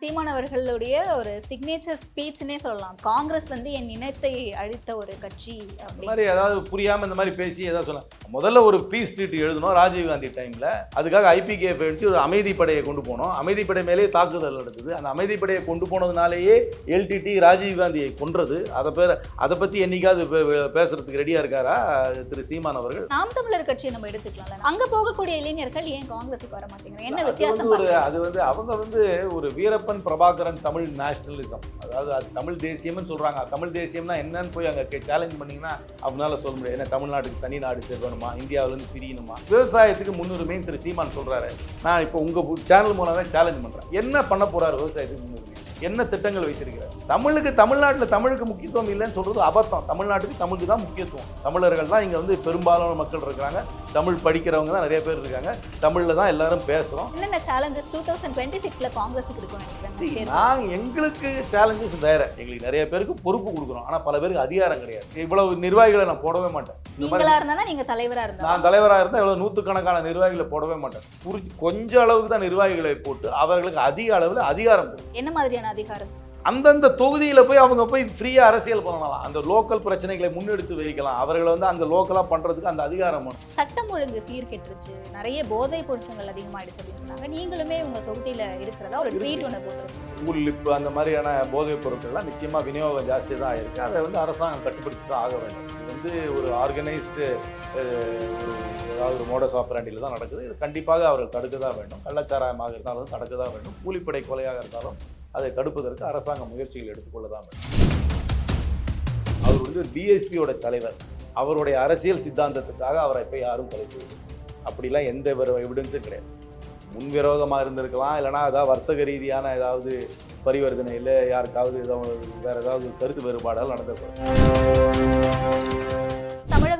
சீமான் அவர்களுடைய ஒரு சிக்னேச்சர் ஸ்பீச்னே சொல்லலாம். காங்கிரஸ் வந்து என் இனத்தை அழித்த ஒரு கட்சி இந்த மாதிரி ஏதாவது புரியாம இந்த மாதிரி பேசி ஏதாவது சொல்லலாம். முதல்ல ஒரு பீஸ் ட்ரீட் எழுதணும் ராஜீவ் காந்தி டைம்ல அதுக்காக ஐபிகேஎஃப் எடுத்து ஒரு அமைதிப்படையை கொண்டு போனோம். அமைதிப்படை மேலேயே தாக்குதல் நடந்தது. அந்த அமைதிப்படையை கொண்டு போனதுனாலேயே எல்டிடி ராஜீவ் காந்தியை கொன்றது. அதை பேர் அதை பத்தி என்னைக்காவது பேசுறதுக்கு ரெடியா இருக்காரா திரு சீமான் அவர்கள்? நாம் தமிழர் கட்சியை நம்ம எடுத்துக்கலாம்ல. அங்க போகக்கூடிய இளைஞர்கள் ஏன் காங்கிரஸுக்கு வர மாட்டேங்கிறாங்க? என்ன வித்தியாசம்? அது வந்து அவங்க வந்து ஒரு கருப்பன் பிரபாகரன் தமிழ் நேஷனலிசம் அதாவது அது தமிழ் தேசியம்னு சொல்கிறாங்க தமிழ் தேசியம்னா என்னன்னு போய் அங்கே சேலஞ்ச் பண்ணிங்கன்னா அவங்களால சொல்ல முடியாது. ஏன்னா தமிழ்நாட்டுக்கு தனி நாடு சேர்க்கணுமா இந்தியாவிலேருந்து பிரியணுமா? விவசாயத்துக்கு முன்னுரிமைன்னு திரு சீமான் சொல்கிறாரு நான் இப்போ உங்கள் சேனல் மூலமாக சேலஞ்ச் பண்ணுறேன் என்ன பண்ண போறாரு விவசாயத்துக்கு முன்னுரிமை? என்ன திட்டங்கள் வைத்திருக்கிறார்? தமிழுக்கு தமிழ்நாட்டில் தமிழுக்கு முக்கியத்துவம் இல்லைன்னு சொல்றது அபத்தம். தமிழ்நாட்டுக்கு தமிழுக்கு தான் முக்கியத்துவம். தமிழர்கள் தான் இங்க வந்து பெரும்பாலான மக்கள் இருக்கிறாங்க. தமிழ் படிக்கிறவங்க தான் நிறைய பேர் இருக்காங்க. தமிழ்ல தான் எல்லாரும் பேசுறோம். என்னென்ன சேலஞ்சஸ் டூ தௌசண்ட் டுவெண்ட்டி சிக்ஸ்ல காங்கிரஸுக்கு இருக்கும்னு நினைக்கிறேன். தேர்தல். நாங்க எங்களுக்கு சேலஞ்சஸ் வேற. எங்களுக்கு நிறைய பேருக்கு பொறுப்பு கொடுக்குறோம் ஆனா பல பேருக்கு அதிகாரம் கிடையாது. இவ்வளவு நிர்வாகிகளை நான் போடவே மாட்டேன். நீங்களா இருந்தா நீங்க தலைவரா இருந்தா நான் தலைவராக இருந்தால் இவ்வளவு நூற்றுக்கணக்கான நிர்வாகிகளை போடவே மாட்டேன். கொஞ்சம் அளவுக்கு தான் நிர்வாகிகளை போட்டு அவர்களுக்கு அதிக அளவில் அதிகாரம் என்ன மாதிரியான அதிகாரம் அந்தந்த தொகுதியில் போய் அவங்க போய் ஃப்ரீயாக அரசியல் பண்ணலாம். அந்த லோக்கல் பிரச்சனைகளை முன்னெடுத்து வைக்கலாம். அவர்களை வந்து அங்கே லோக்கலாக பண்ணுறதுக்கு அந்த அதிகாரம் வேணும். சட்டம் ஒழுங்கு சீர்கெட்டுருச்சு. நிறைய போதை பொருட்கள் அதிகமாயிடுச்சு அப்படின்னு சொன்னாங்க. நீங்களுமே உங்க தொகுதியில இருக்கிறதா ஒரு ட்வீட் ஒன்று லிப்பு அந்த மாதிரியான போதைப் பொருட்கள்லாம் நிச்சயமாக விநியோகம் ஜாஸ்தி தான் ஆயிருக்கு அதை வந்து அரசாங்கம் கட்டுப்படுத்தி தான் ஆக வேண்டும். இது வந்து ஒரு ஆர்கனைஸ்டு ஒரு ஏதாவது ஒரு மோடஸ் ஆப்பராண்டியில் தான் நடக்குது. இது கண்டிப்பாக அவர்கள் தடுக்க தான் வேண்டும். கள்ளச்சாராயமாக இருந்தாலும் தடுக்க தான் வேண்டும். கூலிப்படை கொலையாக இருந்தாலும் அதை தடுப்பதற்கு அரசாங்கம் முயற்சிகள் எடுத்துக்கொள்ள தான் அவர் வந்து பிஎஸ்பியோட தலைவர். அவருடைய அரசியல் சித்தாந்தத்துக்காக அவரை இப்போ யாரும் கொலை செய்யல. அப்படிலாம் எந்த எவிடன்ஸும் கிடையாது. முன்விரோதமாக இருந்திருக்கலாம் இல்லைனா ஏதாவது வர்த்தக ரீதியான ஏதாவது பரிவர்த்தனை இல்லை யாருக்காவது ஏதாவது வேற ஏதாவது கருத்து வேறுபாடால் நடந்திருக்கலாம்.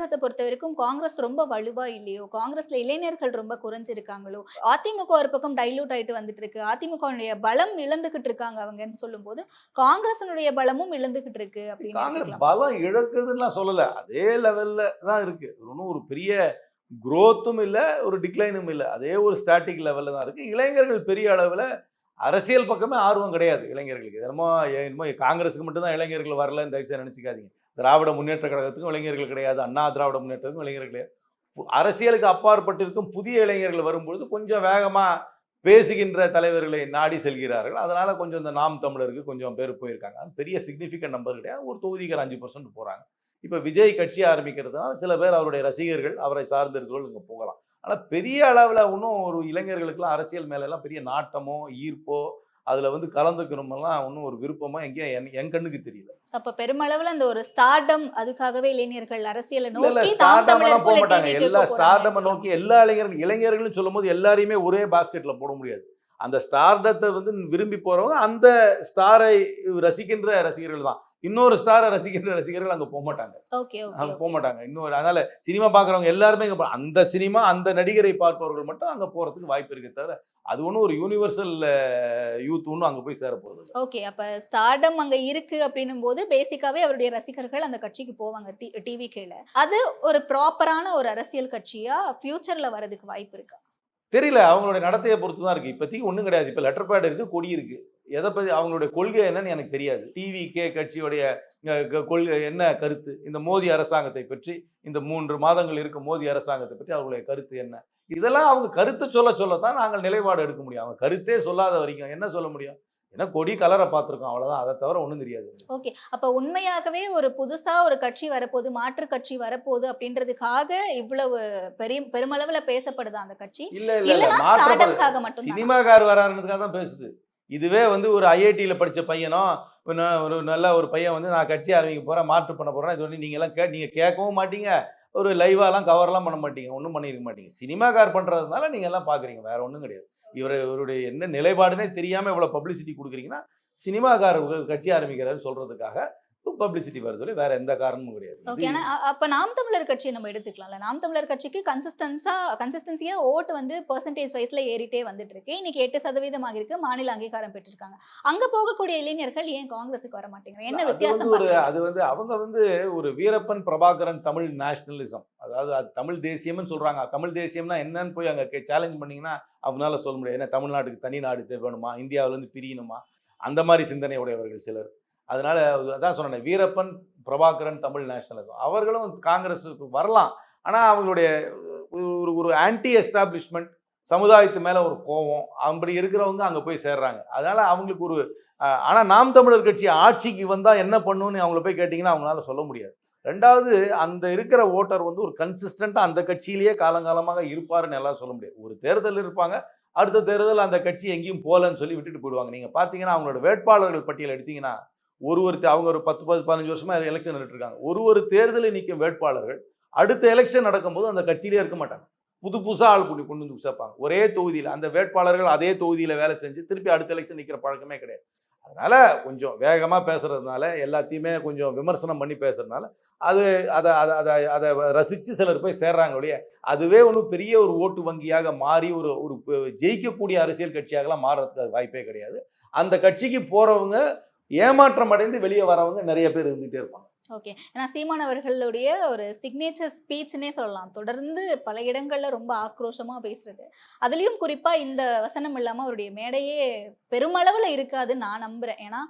தமிழகத்தை பொறுத்த வரைக்கும் காங்கிரஸ் ரொம்ப வலுவா இல்லையோ? காங்கிரஸ்ல இளைஞர்கள் ரொம்ப குறைஞ்சிருக்காங்களோ? அதிமுக ஒரு பக்கம் டைலூட் ஆயிட்டு வந்துட்டு இருக்கு அதிமுகவுடைய பலம் இழந்துகிட்டு இருக்காங்க அவங்கன்னு சொல்லும்போது காங்கிரஸினுடைய பலமும் இழந்துகிட்டு இருக்கு அப்படின்னு. பலம் இழக்குதுன்னுலாம் சொல்லலை. அதே லெவலில் தான் இருக்கு. ஒன்றும் ஒரு பெரிய growth-உம் இல்லை ஒரு டிக்ளைனும் இல்லை. அதே ஒரு ஸ்டாட்டிக் லெவலில் தான் இருக்கு. இளைஞர்கள் பெரிய அளவில் அரசியல் பக்கமே ஆர்வம் கிடையாது இளைஞர்களுக்கு. என்னமோ என்னமோ காங்கிரஸுக்கு மட்டும்தான் இளைஞர்கள் வரலன்னு தயவுசெய்து நினச்சிக்காதீங்க. திராவிட முன்னேற்ற கழகத்துக்கும் இளைஞர்கள் கிடையாது அண்ணா திராவிட முன்னேற்றத்துக்கும் இளைஞர்கள் கிடையாது. அரசியலுக்கு அப்பாற்பட்டிருக்கும் புதிய இளைஞர்கள் வரும்பொழுது கொஞ்சம் வேகமாக பேசுகின்ற தலைவர்களை நாடி செல்கிறார்கள். அதனால் கொஞ்சம் இந்த நாம் தமிழருக்கு கொஞ்சம் பேர் போயிருக்காங்க. அது பெரிய சிக்னிஃபிகண்ட் நம்பர் கிடையாது. ஒரு தொகுதிக்கு ஒரு அஞ்சு பர்சன்ட் போகிறாங்க இப்போ விஜய் கட்சி ஆரம்பிக்கிறதுனால சில பேர் அவருடைய ரசிகர்கள் அவரை சார்ந்திருக்கிறவர்கள் இங்கே போகலாம். ஆனால் பெரிய அளவில் இன்னும் ஒரு இளைஞர்களுக்கெல்லாம் அரசியல் மேலெல்லாம் பெரிய நாட்டமோ ஈர்ப்போ அதில் வந்து கலந்துக்கணுமெல்லாம் ஒன்றும் ஒரு விருப்பமோ எங்கேயும் என் என் கண்ணுக்கு தெரியல. அப்ப பெருமளவுல அந்த ஒரு ஸ்டார்டம் அதுக்காகவே இளைஞர்கள் அரசியலை நோக்கி தாம் ஸ்டார்டம் எல்லாம் போக மாட்டாங்க. எல்லா ஸ்டார்டம். நோக்கி எல்லா இளைஞர்கள் இளைஞர்கள்னு சொல்லும்போது எல்லாரையுமே ஒரே பாஸ்கெட்ல போட முடியாது. அந்த ஸ்டார்டத்தை வந்து விரும்பி போறவங்க அந்த ஸ்டாரை ரசிக்கின்ற ரசிகர்கள் தான். இன்னொரு ஸ்டாரை ரசிக்கின்ற ரசிகர்கள் அங்க போக மாட்டாங்க அங்க போக மாட்டாங்க இன்னொரு அதனால சினிமா பார்க்குறவங்க எல்லாருமே இங்க அந்த சினிமா அந்த நடிகரை பார்ப்பவர்கள் மட்டும் அங்க போறதுக்கு வாய்ப்பு இருக்கே தவிர அது ஒன்றும் ஒரு யூனிவர்சல் யூத் ஒன்றும் அங்க போய் சேர இல்ல. ஓகே அப்ப ஸ்டார்டம் அங்க இருக்கு அப்படின்னும் போது பேசிக்காவே அவருடைய ரசிகர்கள் அந்த கட்சிக்கு போவாங்க டிவி கேல அது ஒரு ப்ராப்பரான ஒரு அரசியல் கட்சியா ஃபியூச்சர்ல வரதுக்கு வாய்ப்பு இருக்கா? தெரியல அவங்களுடைய நடத்தையை பொறுத்து தான் இருக்கு. இப்போதைக்கு ஒன்றும் கிடையாது. இப்போ லெட்டர் பேட் இருக்கு கொடி இருக்கு. எதை பத்தி அவங்களுடைய கொள்கை என்னன்னு எனக்கு தெரியாது. டிவி கே கட்சியுடைய கொள்கை என்ன கருத்து? இந்த மோடி அரசாங்கத்தை பற்றி இந்த மூன்று மாதங்கள் இருக்கும் மோடி அரசாங்கத்தை பற்றி அவங்களுடைய கருத்து என்ன? இதெல்லாம் அவங்க கருத்து சொல்ல சொல்லத்தான் நாங்கள் நிலைப்பாடு எடுக்க முடியும். அவங்க கருத்தே சொல்லாத வரைக்கும் என்ன சொல்ல முடியும்? ஏன்னா கொடி கலரை பார்த்துருக்கோம் அவ்வளவுதான். அதை தவிர ஒன்றும் தெரியாது. ஓகே. அப்ப உண்மையாகவே ஒரு புதுசா ஒரு கட்சி வரப்போகுது மாற்று கட்சி வரப்போகுது அப்படின்றதுக்காக இவ்வளவு பெரிய பெருமளவுல பேசப்படுதா அந்த கட்சி? இல்ல இல்ல சினிமாக்கார் வராருன்றதுக்காக தான் பேசுது. இதுவே வந்து ஒரு ஐஐடியில் படித்த பையனோ ஒரு ஒரு நல்ல ஒரு பையன் வந்து நான் கட்சி ஆரம்பிக்க போகிறேன் மாற்று பண்ண போகிறேன் இது வந்து நீங்க எல்லாம் கே நீங்கள் கேட்கவும் மாட்டீங்க. ஒரு லைவாலாம் கவர்லாம் பண்ண மாட்டீங்க. ஒன்றும் பண்ணியிருக்க மாட்டீங்க. சினிமாக்கார் பண்ணுறதுனால நீங்கள் எல்லாம் பார்க்குறீங்க வேறு ஒன்றும் கிடையாது. இவர் இவருடைய என்ன நிலைப்பாடுனே தெரியாமல் இவ்வளோ பப்ளிசிட்டி கொடுக்குறீங்கன்னா சினிமாக்காரர்கள் கட்சி ஆரம்பிக்கிறாரு சொல்கிறதுக்காக பப்ளிசிட்டி வருது வேற எந்த காரணமும் கிடையாது. ஓகே ஆனா அப்ப நாம் தமிழர் கட்சியை நம்ம எடுத்துக்கலாம்ல? நாம் தமிழர் கட்சிக்கு கன்சிஸ்டன்ஸா கன்சிஸ்டன்சியா ஓட்டு வந்து பெர்சன்டேஜ் வைஸ்ல ஏறிட்டே வந்துட்டு இருக்கு. இன்னைக்கு எட்டு சதவீதமாக இருக்கு மாநில அங்கீகாரம் பெற்றிருக்காங்க. அங்க போகக்கூடிய இளைஞர்கள் ஏன் காங்கிரஸுக்கு வர மாட்டேங்கிறாங்க? என்ன வித்தியாசம்? அது வந்து அவங்க வந்து ஒரு வீரப்பன் பிரபாகரன் தமிழ் நேஷனலிசம் அதாவது அது தமிழ் தேசியம்னு சொல்றாங்க. தமிழ் தேசியம்னா என்னன்னு போய் அங்க சேலஞ்ச் பண்ணீங்கன்னா அவங்களால சொல்ல முடியாது. ஏன்னா தமிழ்நாட்டுக்கு தனி நாடு தேவை வேணுமா இந்தியாவிலேருந்து பிரியணுமா? அந்த மாதிரி சிந்தனை உடையவர்கள் சிலர். அதனால் அதான் சொன்னேன் வீரப்பன் பிரபாகரன் தமிழ் நேஷனலிசம் அவர்களும் காங்கிரஸுக்கு வரலாம். ஆனால் அவங்களுடைய ஒரு ஒரு ஆன்டி எஸ்டாப்ளிஷ்மெண்ட் சமுதாயத்து மேலே ஒரு கோபம் அப்படி இருக்கிறவங்க அங்கே போய் சேர்றாங்க. அதனால் அவங்களுக்கு ஒரு ஆனால் நாம் தமிழர் கட்சி ஆட்சிக்கு வந்தால் என்ன பண்ணுன்னு அவங்கள போய் கேட்டிங்கன்னா அவங்களால சொல்ல முடியாது. ரெண்டாவது அந்த இருக்கிற ஓட்டர் வந்து ஒரு கன்சிஸ்டண்ட்டாக அந்த கட்சியிலேயே காலங்காலமாக இருப்பாருன்னு எல்லாம் சொல்ல முடியாது. ஒரு தேர்தல் இருப்பாங்க அடுத்த தேர்தல் அந்த கட்சி எங்கேயும் போகலன்னு சொல்லி விட்டுட்டு போயிடுவாங்க. நீங்கள் பார்த்தீங்கன்னா அவங்களோட வேட்பாளர்கள் பட்டியல் எடுத்தீங்கன்னா ஒரு ஒரு அவங்க ஒரு பத்து பத்து பதினஞ்சு வருஷமாக எலெக்ஷன் இருக்காங்க ஒரு ஒரு தேர்தலில் நிற்கும் வேட்பாளர்கள் அடுத்த எலெக்ஷன் நடக்கும்போது அந்த கட்சியிலே இருக்க மாட்டாங்க. புது புதுசாக ஆள் கொண்டு கொண்டு வந்து சேர்ப்பாங்க ஒரே தொகுதியில் அந்த வேட்பாளர்கள் அதே தொகுதியில் வேலை செஞ்சு திருப்பி அடுத்த எலெக்ஷன் நிற்கிற பழக்கமே கிடையாது. அதனால் கொஞ்சம் வேகமாக பேசுகிறதுனால எல்லாத்தையுமே கொஞ்சம் விமர்சனம் பண்ணி பேசுகிறதுனால அது அதை அதை அதை அதை ரசித்து சிலர் போய் சேர்றாங்க ஒழிய அதுவே ஒன்றும் பெரிய ஒரு ஓட்டு வங்கியாக மாறி ஒரு ஒரு ஜெயிக்கக்கூடிய அரசியல் கட்சியாகலாம் மாறுறதுக்கு அது வாய்ப்பே கிடையாது. அந்த கட்சிக்கு போகிறவங்க ஏமாற்றம் அடைந்து வெளியே வரவங்க நிறைய பேர் இருந்துகிட்டே இருப்பாங்க. ஓகே ஏன்னா சீமான் அவர்களுடைய ஒரு சிக்னேச்சர் ஸ்பீச்னே சொல்லலாம். தொடர்ந்து பல இடங்கள்ல ரொம்ப ஆக்ரோஷமா பேசுறது. அதுலயும் குறிப்பா இந்த வசனம் இல்லாம அவருடைய மேடையே பெருமளவுல இருக்காது நான் நம்புறேன். ஏன்னா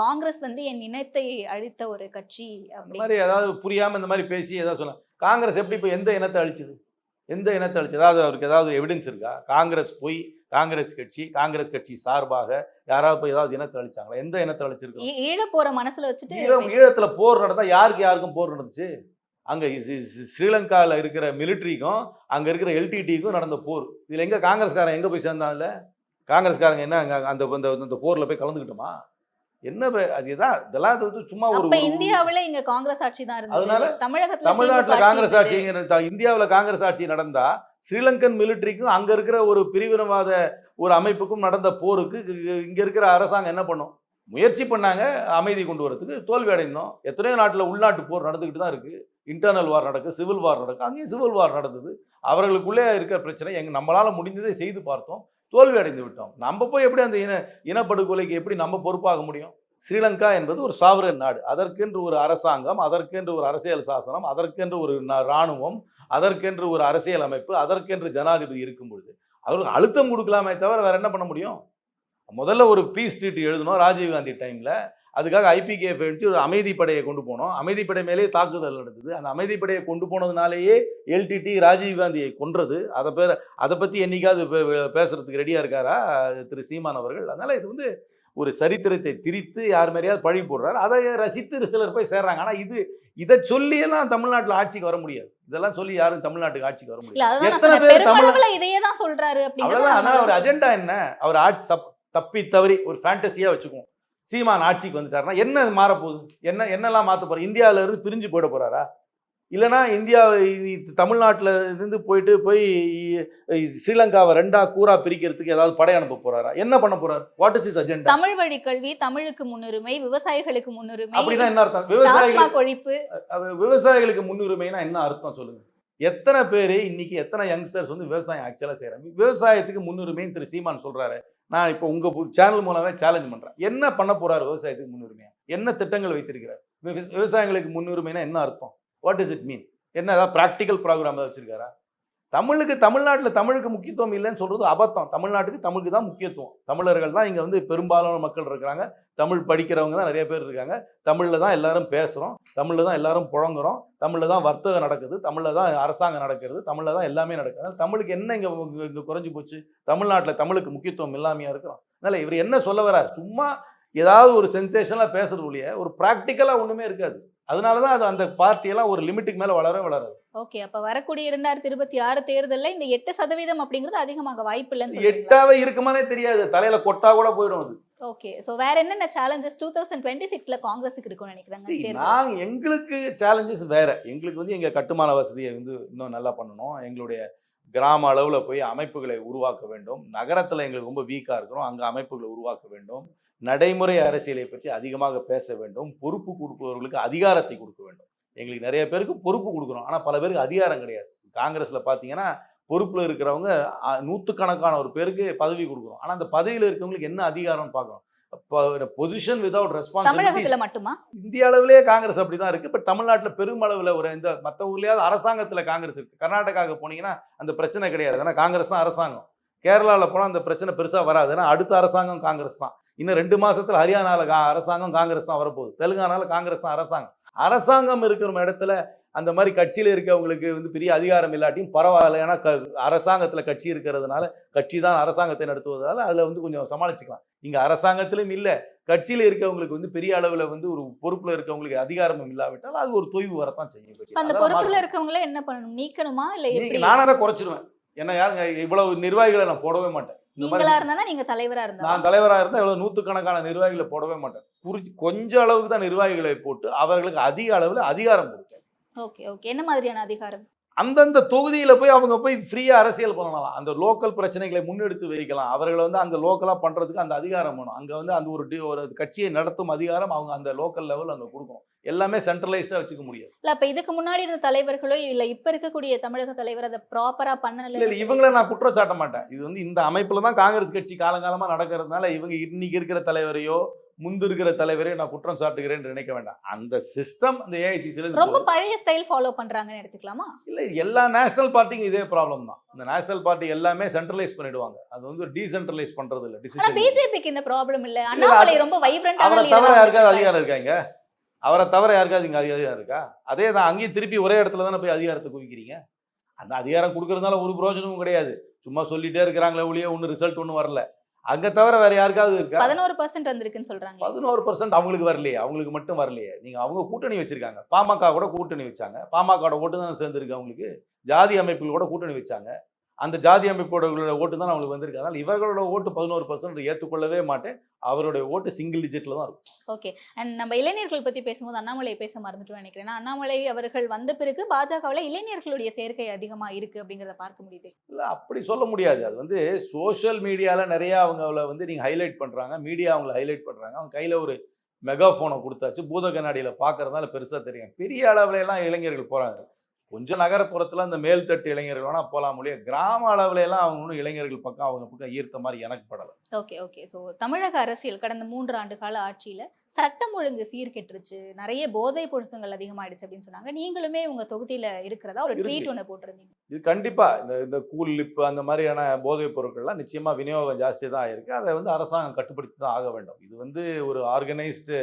காங்கிரஸ் வந்து என் இனத்தை அழித்த ஒரு கட்சி அப்படி. மாதிரி ஏதாவது புரியாம இந்த மாதிரி பேசி ஏதாவது சொல்லலாம். காங்கிரஸ் எப்படி இப்போ எந்த இனத்தை அழிச்சது? எந்த இனத்தை அழிச்சது? ஏதாவது அவருக்கு ஏதாவது எவிடன்ஸ் இருக்கா? காங்கிரஸ் போய் காங்கிரஸ் கட்சி காங்கிரஸ் கட்சி சார்பாக யாராவது போய் ஏதாவது இனத்தை அழிச்சாங்களா? எந்த இனத்தை அழிச்சிருக்கோம்? ஈ- ஈழ போற மனசுல வச்சுட்டு ஈழம். ஈழத்துல போர் நடந்தா யாருக்கு யாருக்கும் போர் நடந்துச்சு? அங்க ஸ்ரீலங்கால இருக்கிற மிலிட்ரிக்கும் அங்க இருக்கிற எல்டிடிக்கும் நடந்த போர். இதுல எங்க காங்கிரஸ்காரன் எங்க போய் சேர்ந்தான்ல காங்கிரஸ்காரங்க என்ன அந்த அந்த- போர்ல போய் கலந்துக்கிட்டோமா என்ன அதுதான் இதெல்லாம் இது வந்து சும்மா ஒரு இந்தியாவுல இங்க காங்கிரஸ் ஆட்சி தான் அதனால இருந்தது தமிழகத்துல தமிழ்நாட்டுல காங்கிரஸ் ஆட்சி இந்தியாவுல காங்கிரஸ் ஆட்சி நடந்தா ஸ்ரீலங்கன் மிலிட்ரிக்கும் அங்கே இருக்கிற ஒரு பிரிவினவாத ஒரு அமைப்புக்கும் நடந்த போருக்கு இங்கே இருக்கிற அரசாங்கம் என்ன பண்ணும்? முயற்சி பண்ணாங்க அமைதி கொண்டு வரதுக்கு தோல்வி அடைந்தோம். எத்தனையோ நாட்டில் உள்நாட்டு போர் நடந்துக்கிட்டு தான் இருக்குது இன்டர்னல் வார் நடக்கு சிவில் வார் நடக்கு அங்கேயும் சிவில் வார் நடந்தது. அவர்களுக்குள்ளே இருக்கிற பிரச்சனை எங்கள் நம்மளால் முடிந்ததை செய்து பார்த்தோம். தோல்வி அடைந்து விட்டோம். நம்ம போய் எப்படி அந்த இன இனப்படுகொலைக்கு எப்படி நம்ம பொறுப்பாக முடியும்? ஸ்ரீலங்கா என்பது ஒரு சாவரன் நாடு. அதற்கென்று ஒரு அரசாங்கம் அதற்கென்று ஒரு அரசியல் சாசனம் அதற்கென்று ஒரு ந- இராணுவம் அதற்கென்று ஒரு அரசியல் அமைப்பு அதற்கென்று ஜனாதிபதி இருக்கும் பொழுது அவருக்கு அழுத்தம் கொடுக்கலாமே தவிர வேறு என்ன பண்ண முடியும்? முதல்ல ஒரு பீஸ் ட்ரீட் எழுதணும் ராஜீவ்காந்தி டைமில் அதுக்காக ஐபிகேஎஃப் வச்சு ஒரு அமைதிப்படையை கொண்டு போனோம். அமைதிப்படை மேலே தாக்குதல் நடந்தது. அந்த அமைதிப்படையை கொண்டு போனதுனாலேயே எல்டிடி ராஜீவ்காந்தியை கொன்றது. அதை பேர் அதை பற்றி என்னைக்காவது பே- பேசுறதுக்கு ரெடியாக இருக்காரா? திரு சீமான் அவர்கள். அதனால் இது வந்து ஒரு சரித்திரத்தை திரித்து யார் மேலேயாவது பழி போடுறாரு. அதை ரசித்து சிலர் போய் சேர்றாங்க. ஆனால் இது இதை சொல்லியெல்லாம் தமிழ்நாட்டில் ஆட்சிக்கு வர முடியாது. இதெல்லாம் சொல்லி யாரும் தமிழ்நாட்டுக்கு ஆட்சிக்கு வர முடியாது. அதான் நான் எத்தனை சொன்னேன். பேர் தமிழ் பெருமளவுல இதையே தான் சொல்றாரு அவ்வளவுதான். அதனால அவர் அஜெண்டா என்ன? அவர் ஆட்சி தப்- தப்பி தவறி ஒரு ஃபேண்டசியா வச்சுக்குவோம். சீமான் ஆட்சிக்கு வந்துட்டாருன்னா என்ன மாறப்போகுது? என்ன என்னெல்லாம் மாத்த போறாரு? இந்தியாவில இருந்து பிரிஞ்சு போயிட போறாரா? இல்லைனா இந்தியா தமிழ்நாட்டில் இருந்து போயிட்டு போய் ஸ்ரீலங்காவை ரெண்டா கூறா பிரிக்கிறதுக்கு ஏதாவது படை அனுப்ப போறாரா? என்ன பண்ண போறாரு? What is is agenda Tamil வழி கல்வி தமிழுக்கு முன்னுரிமை விவசாயிகளுக்கு முன்னுரிமை அப்படின்னா என்ன அர்த்தம்? விவசாயிகள் டாஸ்மாக் ஒழிப்பு. அது விவசாயிகளுக்கு முன்னுரிமைனா என்ன அர்த்தம் சொல்லுங்க. எத்தனை பேர் இன்னைக்கு எத்தனை யங்ஸ்டர்ஸ் வந்து விவசாயம் ஆக்சுவலாக செய்கிறாங்க விவசாயத்துக்கு முன்னுரிமைன்னு திரு சீமான் சொல்றாரு. நான் இப்போ உங்க சேனல் மூலமே சேலஞ்ச் பண்றேன். என்ன பண்ண போறாரு விவசாயத்துக்கு முன்னுரிமையா? என்ன திட்டங்கள் வைத்திருக்கிறார்? விவ- விவசாயிகளுக்கு முன்னுரிமைனா என்ன அர்த்தம்? வாட் இஸ் இட் மீன் என்ன ஏதாவது ப்ராக்டிக்கல் ப்ரோக்ராம் ஏதாவது வச்சிருக்காரா? தமிழுக்கு தமிழ்நாட்டில் தமிழுக்கு முக்கியத்துவம் இல்லைன்னு சொல்கிறது அபத்தம். தமிழ்நாட்டுக்கு தமிழுக்கு தான் முக்கியத்துவம். தமிழர்கள் தான் இங்கே வந்து பெரும்பாலான மக்கள் இருக்கிறாங்க. தமிழ் படிக்கிறவங்க தான் நிறைய பேர் இருக்காங்க. தமிழில் தான் எல்லாரும் பேசுகிறோம் தமிழில் தான் எல்லாரும் புழங்குறோம். தமிழில் தான் வர்த்தகம் நடக்குது. தமிழில் தான் அரசாங்கம் நடக்கிறது. தமிழில் தான் எல்லாமே நடக்குது. தமிழுக்கு என்ன இங்கே இங்கே குறைஞ்சி போச்சு? தமிழ்நாட்டில் தமிழுக்கு முக்கியத்துவம் இல்லாமையாக இருக்கிறோம். அதனால் இவர் என்ன சொல்ல வர்றார்? சும்மா ஏதாவது ஒரு சென்சேஷனாக பேசுறது ஒழிய ஒரு ப்ராக்டிக்கலாக ஒன்றுமே இருக்காது. அதனால தான் அது அந்த பார்ட்டியெல்லாம் ஒரு லிமிட்டுக்கு மேலே வளரவே வளராது ஓகே அப்ப வரக்கூடிய இரண்டாயிரத்தி இருபத்தி ஆறு தேர்தல்ல இந்த எட்டு சதவீதம் அப்படிங்கிறது அதிகமாக வாய்ப்பு இல்லைன்னு எட்டாவே இருக்குமானே தெரியாது. தலையில கொட்டா கூட போயிடும் அது. ஓகே சோ வேற என்னென்ன சேலஞ்சஸ் டூ தௌசண்ட் டுவெண்ட்டி சிக்ஸ்ல காங்கிரஸுக்கு இருக்கும்னு நினைக்கிறாங்க See, தேர்தல்? நாங்க எங்களுக்கு சேலஞ்சஸ் வேற. எங்களுக்கு வந்து எங்க கட்டுமான வசதியை வந்து இன்னும் நல்லா பண்ணணும். எங்களுடைய கிராம அளவுல போய் அமைப்புகளை உருவாக்க வேண்டும். நகரத்துல எங்களுக்கு ரொம்ப வீக்கா இருக்கிறோம். அங்க அமைப்புகளை உருவாக்க வேண்டும். நடைமுறை அரசியலை பற்றி அதிகமாக பேச வேண்டும். பொறுப்பு கொடுப்பவர்களுக்கு அதிகாரத்தை கொடுக்க வேண்டும். எங்களுக்கு நிறைய பேருக்கு பொறுப்பு கொடுக்குறோம் ஆனா பல பேருக்கு அதிகாரம் கிடையாது. காங்கிரஸ்ல பாத்தீங்கன்னா பொறுப்புல இருக்கிறவங்க அ, நூத்துக்கணக்கான ஒரு பேருக்கு பதவி கொடுக்குறோம் ஆனா அந்த பதவியில இருக்கவங்களுக்கு என்ன அதிகாரம்னு பார்க்கணும் பொசிஷன் வித்வுட் ரெஸ்பான்சிபிலிட்டி மட்டுமா? இந்திய அளவிலேயே காங்கிரஸ் அப்படிதான் இருக்கு. பட் தமிழ்நாட்டில் பெருமளவில் ஒரு இந்த மற்ற ஊர்லயாவது அரசாங்கத்தில் காங்கிரஸ் இருக்கு. கர்நாடகாவுக்கு போனீங்கன்னா அந்த பிரச்சனை கிடையாது. ஏன்னா காங்கிரஸ் தான் அரசாங்கம். கேரளாவில் போனால் அந்த பிரச்சனை பெருசாக வராது. ஏன்னா அடுத்த அரசாங்கம் காங்கிரஸ் தான். இன்னும் ரெண்டு மாசத்துல ஹரியானாவில் கா அரசாங்கம் காங்கிரஸ் தான் வரப்போகுது. தெலுங்கானால காங்கிரஸ் தான் அரசாங்கம். அரசாங்கம் இருக்கிற இடத்துல அந்த மாதிரி கட்சியில் இருக்கவங்களுக்கு வந்து பெரிய அதிகாரம் இல்லாட்டியும் பரவாயில்ல. ஏன்னா க அரசாங்கத்தில் கட்சி இருக்கிறதுனால கட்சி தான் அரசாங்கத்தை நடத்துவதால அதில் வந்து கொஞ்சம் சமாளிச்சுக்கலாம். இங்கே அரசாங்கத்திலும் இல்லை. கட்சியில் இருக்கவங்களுக்கு வந்து பெரிய அளவில் வந்து ஒரு பொறுப்பில் இருக்கவங்களுக்கு அதிகாரமும் இல்லாவிட்டால் அது ஒரு தொய்வு வரத்தான் செய்யும். அந்த பொறுப்புல. இருக்கவங்கள என்ன பண்ணணும்? நீக்கணுமா இல்ல நானே தான் குறைச்சிருவேன். ஏன்னா யாருங்க? இவ்வளவு நிர்வாகிகளை நான் போடவே மாட்டேன். நீங்களா இருந்தா நீங்க தலைவரா இருந்தா? நான் தலைவராக இருந்தால் இவ்வளவு நூற்றுக்கணக்கான நிர்வாகிகளை போடவே மாட்டேன். குறி கொஞ்சம் அளவுக்கு தான் நிர்வாகிகளை போட்டு அவர்களுக்கு அதிக அளவில் அதிகாரம் கொடுத்தேன். Okay okay. என்ன மாதிரியான அதிகாரம்? அந்தந்த தொகுதியில போய் அவங்க போய் ஃப்ரீயா அரசியல் பண்ணலாம். அந்த லோக்கல் பிரச்சனைகளை முன்னெடுத்து வைக்கலாம். அவர்களை வந்து அங்க லோக்கலா பண்றதுக்கு அந்த அதிகாரம் வேணும். அங்க வந்து அந்த ஒரு ஒரு கட்சியை நடத்தும் அதிகாரம் அவங்க அந்த லோக்கல் லெவல் அங்க கொடுக்கணும். எல்லாமே சென்ட்ரலைஸ்டா வச்சுக்க முடியாது. இல்ல அப்ப இதுக்கு முன்னாடி இருந்த தலைவர்களோ இல்ல இப்ப இருக்கக்கூடிய தமிழக தலைவர் அதை ப்ராப்பரா இல்ல பண்ணல இல்ல இவங்களை நான் குற்றம் சாட்ட மாட்டேன். இது வந்து இந்த அமைப்புல தான் காங்கிரஸ் கட்சி காலங்காலமா நடக்கிறதுனால இவங்க இன்னைக்கு இருக்கிற தலைவரையோ முந்து இருக்கிற தலைவரையோ நான் குற்றம் சாட்டுகிறேன்னு நினைக்க வேண்டாம். அந்த சிஸ்டம் அந்த ஏஐசிசில ரொம்ப பழைய ஸ்டைல் ஃபாலோ பண்றாங்கன்னு எடுத்துக்கலாமா? இல்ல எல்லா நேஷனல் பார்ட்டிக்கும் இதே ப்ராப்ளம் தான். இந்த நேஷனல் பார்ட்டி எல்லாமே சென்ட்ரலைஸ் பண்ணிடுவாங்க. அது வந்து டீசென்ட்ரலைஸ் பண்றது இல்ல டிசிஷன் பிஜேபிக்கு இந்த ப்ராப்ளம் இல்ல. அண்ணாமலை ரொம்ப வைப்ரண்டான அவரை தவிர யாருக்காவது அதிகாரம் இருக்காங்க அவரை தவிர யாருக்காவது இங்க அதிகாரம் இருக்கா? அதே தான் அங்கேயும் திருப்பி ஒரே இடத்துல தானே போய் அதிகாரத்தை குவிக்கிறீங்க? அந்த அதிகாரம் கொடுக்கறதுனால ஒரு பிரயோஜனமும் கிடையாது. சும்மா சொல்லிட்டே இருக்கிறாங்களே ஒழிய ஒன்றும் ரிசல்ட் ஒன்றும் வரல. அங்க தவிர வேற யாருக்காவது இருக்கா? பதினோரு பர்சன்ட் வந்திருக்குன்னு சொல்றாங்க. பதினோரு பர்சன்ட் அவங்களுக்கு வரலையே. அவங்களுக்கு மட்டும் வரலையே. நீங்க அவங்க கூட்டணி வச்சிருக்காங்க. பாமக கூட கூட்டணி வச்சாங்க. பாமக ஓட்டு தான் சேர்ந்துருக்கு அவங்களுக்கு. ஜாதி அமைப்புகள் கூட கூட்டணி வச்சாங்க. அந்த ஜாதி அமைப்போட ஓட்டு தான் அவங்களுக்கு வந்திருக்கு. அதனால இவர்களோட ஓட்டு பதினோரு பர்சன்ட் ஏற்றுக்கொள்ளவே மாட்டேன். அவருடைய ஓட்டு சிங்கிள் டிஜிட்ல தான் இருக்கும். ஓகே அண்ட் நம்ம இளைஞர்கள் பத்தி பேசும்போது அண்ணாமலை பேச மறந்துட்டோம் நினைக்கிறேன். அண்ணாமலை அவர்கள் வந்த பிறகு பாஜகவுல இளைஞர்களுடைய சேர்க்கை அதிகமா இருக்கு அப்படிங்கறத பார்க்க முடியுது. இல்லை அப்படி சொல்ல முடியாது. அது வந்து சோஷியல் மீடியாவில் நிறைய அவங்கள வந்து நீங்கள் ஹைலைட் பண்ணுறாங்க மீடியா அவங்கள ஹைலைட் பண்ணுறாங்க அவங்க கையில் ஒரு மெகாஃபோனை கொடுத்தாச்சு. பூத கண்ணாடியில் பார்க்கறதுனால பெருசாக தெரியும். பெரிய அளவுல எல்லாம் இளைஞர்கள் போகிறாங்க கொஞ்சம் நகரப்புறத்தில் அந்த மேல்தட்டு இளைஞர்கள் வேணால் போகலாம் முடிய கிராம அளவுல எல்லாம் அவங்க ஒன்றும் இளைஞர்கள் பக்கம் அவங்க பக்கம் ஈர்த்த மாதிரி எனக்கு படலை. ஓகே ஓகே ஸோ தமிழக அரசியல் கடந்த மூன்று ஆண்டு கால ஆட்சியில சட்டம் ஒழுங்கு சீர்கெட்டுருச்சு நிறைய போதை புழக்கங்கள் அதிகமாயிடுச்சு அப்படின்னு சொன்னாங்க. நீங்களுமே உங்க தொகுதியில இருக்கிறதா ஒரு. ட்வீட் ஒன்று போட்டிருந்தீங்க? இது கண்டிப்பாக இந்த இந்த கூல் லிப்பு அந்த மாதிரியான போதைப் பொருட்கள்லாம் நிச்சயமாக விநியோகம் ஜாஸ்தி தான் ஆயிருக்கு அதை வந்து அரசாங்கம் கட்டுப்படுத்தி தான் ஆக வேண்டும். இது வந்து ஒரு ஆர்கனைஸ்டு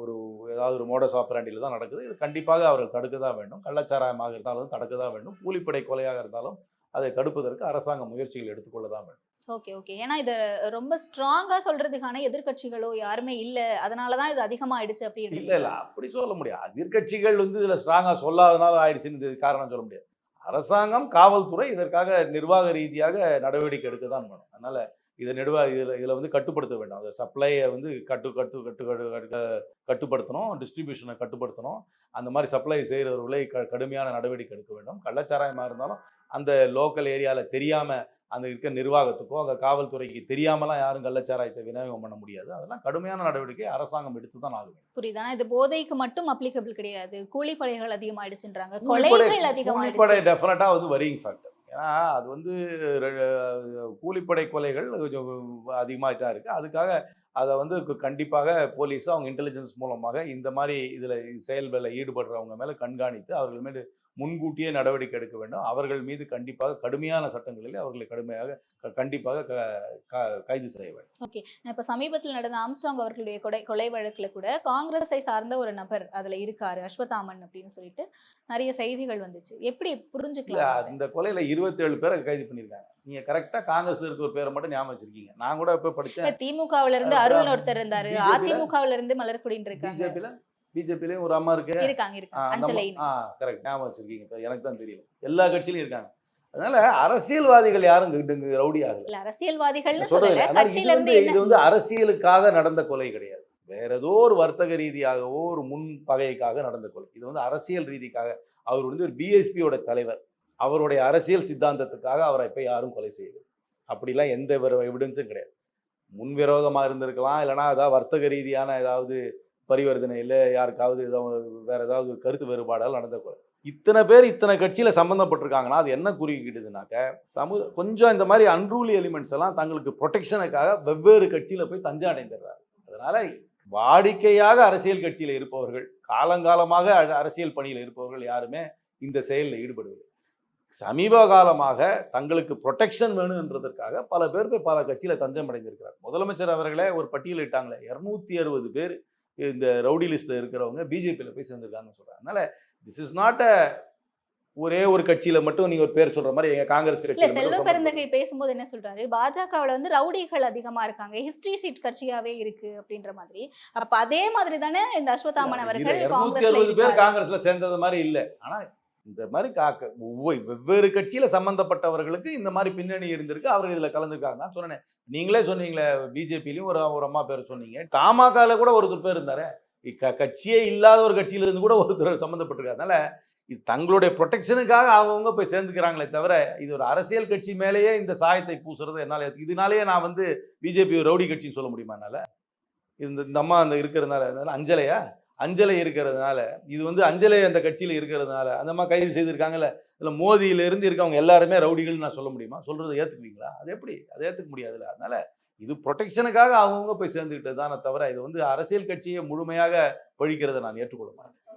ஒரு ஏதாவது ஒரு மோடஸ் ஆப்பராண்டியில் தான் நடக்குது. இது கண்டிப்பாக அவர்கள் தடுக்க தான் வேண்டும். கள்ளச்சாராயமாக இருந்தாலும் தடுக்க தான் வேண்டும். கூலிப்படை கொலையாக இருந்தாலும் அதை தடுப்பதற்கு அரசாங்கம் முயற்சிகள் எடுத்துக்கொள்ள தான் வேண்டும். Okay okay. ஏன்னா இது ரொம்ப ஸ்ட்ராங்கா சொல்றதுக்கான எதிர்க்கட்சிகளோ யாருமே இல்ல. அதனாலதான் இது அதிகமாயிடுச்சு அப்படின்னு இல்லை இல்லை. அப்படி சொல்ல முடியாது. எதிர்க்கட்சிகள் வந்து இதில் ஸ்ட்ராங்காக சொல்லாதனால ஆயிடுச்சுன்னு இது காரணம் சொல்ல முடியாது. அரசாங்கம் காவல்துறை இதற்காக நிர்வாக ரீதியாக நடவடிக்கை எடுக்க தான் வேணும். அதனால் இதை நிர்வாக இதில் இதில் வந்து கட்டுப்படுத்த வேண்டும். அந்த சப்ளையை வந்து கட்டு கட்டு கட்டு கட்டு- கட்டு- கட்டுப்படுத்தணும். டிஸ்ட்ரிபியூஷனை கட்டுப்படுத்தணும். அந்த மாதிரி சப்ளை செய்கிறவர்களை க கடுமையான நடவடிக்கை எடுக்க வேண்டும். கள்ளச்சாராயமாக இருந்தாலும் அந்த லோக்கல் ஏரியாவில் தெரியாமல் அந்த இருக்க நிர்வாகத்துக்கோ அங்கே காவல்துறைக்கு தெரியாமலாம் யாரும் கள்ளச்சாராயத்தை விநியோகம் பண்ண முடியாது. அதெல்லாம் கடுமையான நடவடிக்கை அரசாங்கம் எடுத்து தான் ஆகும் புரியுது. இது போதைக்கு மட்டும் அப்ளிகபிள் கிடையாது. கூலிப்படைகள் அதிகமாயிடுச்சுன்றாங்க. கொலைகள் அதிகமாயிடுச்சு. டெஃபினட்டாக வந்து வரிங் ஃபேக்டர் ஏன்னா அது வந்து கூலிப்படை கொலைகள் கொஞ்சம் அதிகமாக தான் இருக்குது அதுக்காக அதை வந்து கண்டிப்பாக போலீஸாக அவங்க இன்டெலிஜென்ஸ் மூலமாக இந்த மாதிரி இதில் செயல்களில் ஈடுபடுறவங்க மேலே கண்காணித்து அவர்கள் மேலே முன்கூட்டியே நடவடிக்கை எடுக்க வேண்டும். அவர்கள் மீது கண்டிப்பாக கடுமையான சட்டங்களில் அவர்களை கடுமையாக கண்டிப்பாக கைது செய்ய வேண்டும். இப்ப சமீபத்தில் நடந்த ஆம்ஸ்டாங் அவர்களுடைய கொலை கொலை வழக்குல கூட காங்கிரஸை சார்ந்த ஒரு நபர் அதுல இருக்காரு அஸ்வத்தாமன் அப்படின்னு சொல்லிட்டு நிறைய செய்திகள் வந்துச்சு. எப்படி புரிஞ்சுக்கலாம்? அந்த கொலையில் இருபத்தேழு பேரை கைது பண்ணியிருக்காங்க. நீங்கள் கரெக்டாக காங்கிரஸில் இருக்க ஒரு பேரை மட்டும் ஞாபகம் வச்சிருக்கீங்க. நான் கூட இப்போ இப்ப திமுகவுல இருந்து அருள்னு ஒருத்தர் இருந்தாரு. அதிமுகவுல இருந்து மலர்குடின்னு இருக்காங்க. பிஜேபிலையும் ஒரு அம்மா இருக்கு. கரெக்ட் ஞாபகம் வச்சிருக்கீங்க. எனக்கு தான் தெரியல எல்லா கட்சியிலும் இருக்காங்க. அதனால அரசியல்வாதிகள் யாரும் ரவுடி ஆகல. அதனால இது வந்து அரசியலுக்காக நடந்த கொலை கிடையாது. வேற ஏதோ ஒரு வர்த்தக ரீதியாகவோ ஒரு முன் பகைக்காக நடந்த கொலை. இது வந்து அரசியல் ரீதிக்காக அவர் வந்து ஒரு பிஎஸ்பியோட தலைவர். அவருடைய அரசியல் சித்தாந்தத்துக்காக அவரை இப்போ யாரும் கொலை செய்யல அப்படிலாம் எந்த எவிடன்ஸும் கிடையாது. முன்விரோதமா இருந்திருக்கலாம். இல்லைன்னா ஏதாவது வர்த்தக ரீதியான ஏதாவது பரிவர்த்தனையில் யாருக்காவது ஏதாவது வேற ஏதாவது கருத்து வேறுபாடால் நடந்த இத்தனை பேர் இத்தனை கட்சியில் சம்மந்தப்பட்டிருக்காங்கன்னா அது என்ன குறிக்கிட்டுதுனாக்க சமு கொஞ்சம் இந்த மாதிரி அன்ரூலி எலிமெண்ட்ஸ் எல்லாம் தங்களுக்கு ப்ரொடெக்ஷனுக்காக வெவ்வேறு கட்சியில் போய் தஞ்சம் அடைந்துடுறாங்க. அதனால வாடிக்கையாக அரசியல் கட்சியில் இருப்பவர்கள் காலங்காலமாக அரசியல் பணியில் இருப்பவர்கள் யாருமே இந்த செயலில் ஈடுபடுவது சமீப காலமாக தங்களுக்கு ப்ரொடெக்ஷன் வேணுன்றதற்காக பல பேர் போய் பல கட்சியில் தஞ்சம் அடைந்திருக்கிறார் முதலமைச்சர் அவர்களே ஒரு பட்டியலிட்டாங்களே இரநூத்தி இருநூத்தி அறுபது பேர் இந்த ரவுடி லிஸ்ட்ல இருக்கிறவங்க பிஜேபியில் போய் சேர்ந்திருக்காங்கன்னு சொல்றாங்க. அதனால திஸ் இஸ் நாட் அ ஒரே ஒரு கட்சியில மட்டும் நீங்க ஒரு பேர் சொல்ற மாதிரி எங்க காங்கிரஸ் கட்சியில செல்வ பெருந்தகை பேசும்போது என்ன சொல்றாரு? பாஜகவுல வந்து ரவுடிகள் அதிகமா இருக்காங்க. ஹிஸ்டரி சீட் கட்சியாவே இருக்கு அப்படின்ற மாதிரி. அப்ப அதே மாதிரி தானே இந்த அஸ்வத்தாமன் அவர்கள் பேர். காங்கிரஸ்ல சேர்ந்தது மாதிரி இல்லை. ஆனா இந்த மாதிரி காக்க ஒவ்வொரு வெவ்வேறு கட்சியில சம்பந்தப்பட்டவர்களுக்கு இந்த மாதிரி பின்னணி இருந்திருக்கு. அவர்கள் இதுல கலந்துருக்காங்க நான் சொன்னேன். நீங்களே சொன்னீங்களே பிஜேபிலையும் ஒரு ஒரு அம்மா பேர் சொன்னீங்க. தமாகால கூட ஒருத்தர் பேர் இருந்தார். இக்க- கட்சியே இல்லாத ஒரு கட்சியிலிருந்து கூட ஒருத்தர் சம்மந்தப்பட்டிருக்காருனால இது தங்களுடைய ப்ரொடெக்ஷனுக்காக அவங்கவுங்க போய் சேர்ந்துக்கிறாங்களே தவிர இது ஒரு அரசியல் கட்சி மேலேயே இந்த சாயத்தை பூசுறது என்னால் இதனாலேயே நான் வந்து பிஜேபி ரவுடி கட்சின்னு சொல்ல முடியுமா என்னால்? இந்த இந்த அம்மா அந்த இருக்கிறதுனால அதனால அஞ்சலையா? அஞ்சலை இருக்கிறதுனால இது வந்து அஞ்சலை அந்த கட்சியில் இருக்கிறதுனால அந்த அம்மா கைது செய்திருக்காங்கல்ல இல்லை மோதியில இருந்து இருக்கவங்க எல்லாருமே ரவுடிகள்னு நான் சொல்ல முடியுமா? சொல்றதை ஏத்துக்குவீங்களா? அது எப்படி? அதை ஏத்துக்க முடியாதுல்ல. அதனால இது ப்ரொடெக்ஷனுக்காக அவங்கவுங்க போய் சேர்ந்துக்கிட்டது தானே தவிர இது வந்து அரசியல் கட்சியை முழுமையாக பழிக்கிறத நான் ஏற்றுக்கொள்ள மாட்டேன்.